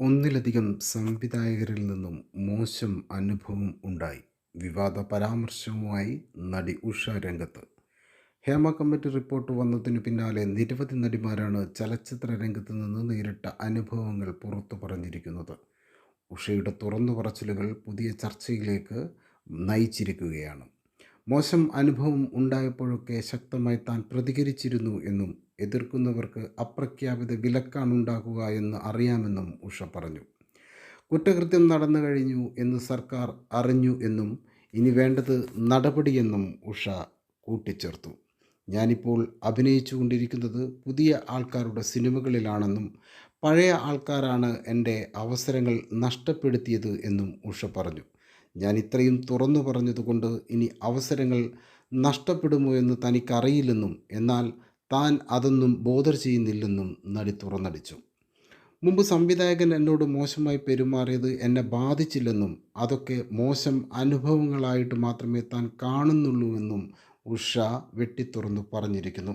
ഒന്നിലധികം സംവിധായകരിൽ നിന്നും മോശം അനുഭവം ഉണ്ടായി. വിവാദ പരാമർശവുമായി നടി ഉഷ രംഗത്ത്. ഹേമ കമ്മിറ്റി റിപ്പോർട്ട് വന്നതിനു പിന്നാലെ നിരവധി നടിമാരാണ് ചലച്ചിത്ര രംഗത്ത് നിന്ന് നേരിട്ട അനുഭവങ്ങൾ പുറത്തു പറഞ്ഞിരിക്കുന്നത്. ഉഷയുടെ തുറന്നു പറച്ചിലുകൾ പുതിയ ചർച്ചയിലേക്ക് നയിച്ചിരിക്കുകയാണ്. മോശം അനുഭവം ഉണ്ടായപ്പോഴൊക്കെ ശക്തമായി താൻ പ്രതികരിച്ചിരുന്നു എന്നും എതിർക്കുന്നവർക്ക് അപ്രഖ്യാപിത വിലക്കാണുണ്ടാകുക എന്ന് അറിയാമെന്നും ഉഷ പറഞ്ഞു. കുറ്റകൃത്യം നടന്നു കഴിഞ്ഞു എന്ന് സർക്കാർ അറിഞ്ഞു എന്നും ഇനി വേണ്ടത് നടപടിയെന്നും ഉഷ കൂട്ടിച്ചേർത്തു. ഞാനിപ്പോൾ അഭിനയിച്ചു കൊണ്ടിരിക്കുന്നത് പുതിയ ആൾക്കാരുടെ സിനിമകളിലാണെന്നും പഴയ ആൾക്കാരാണ് എന്റെ അവസരങ്ങൾ നഷ്ടപ്പെടുത്തിയത് എന്നും ഉഷ പറഞ്ഞു. ഞാൻ ഇത്രയും തുറന്നു പറഞ്ഞതുകൊണ്ട് ഇനി അവസരങ്ങൾ നഷ്ടപ്പെടുമോ എന്ന് തനിക്കറിയില്ലെന്നും എന്നാൽ താൻ അതൊന്നും ബോധർ ചെയ്യുന്നില്ലെന്നും നടി തുറന്നടിച്ചു. മുമ്പ് സംവിധായകൻ എന്നോട് മോശമായി പെരുമാറിയത് എന്നെ ബാധിച്ചില്ലെന്നും അതൊക്കെ മോശം അനുഭവങ്ങളായിട്ട് മാത്രമേ താൻ കാണുന്നുള്ളൂവെന്നും ഉഷ വെട്ടിത്തുറന്നു പറഞ്ഞിരിക്കുന്നു.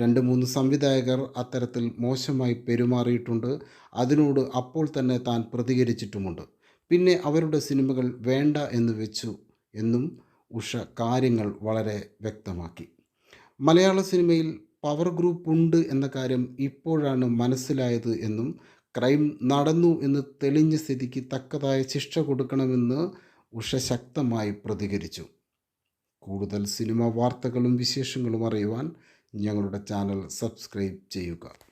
രണ്ട് മൂന്ന് സംവിധായകർ അത്തരത്തിൽ മോശമായി പെരുമാറിയിട്ടുണ്ട്. അതിനോട് അപ്പോൾ തന്നെ താൻ പ്രതികരിച്ചിട്ടുമുണ്ട്. പിന്നെ അവരുടെ സിനിമകൾ വേണ്ട എന്ന് വെച്ചു എന്നും ഉഷ കാര്യങ്ങൾ വളരെ വ്യക്തമാക്കി. മലയാള സിനിമയിൽ പവർ ഗ്രൂപ്പ് ഉണ്ട് എന്ന കാര്യം ഇപ്പോഴാണ് മനസ്സിലായത് എന്നും ക്രൈം നടന്നു എന്ന് തെളിഞ്ഞ സ്ഥിതിക്ക് തക്കതായ ശിക്ഷ കൊടുക്കണമെന്ന് ഉഷ ശക്തമായി പ്രതികരിച്ചു. കൂടുതൽ സിനിമ വാർത്തകളും വിശേഷങ്ങളും അറിയുവാൻ ഞങ്ങളുടെ ചാനൽ സബ്സ്ക്രൈബ് ചെയ്യുക.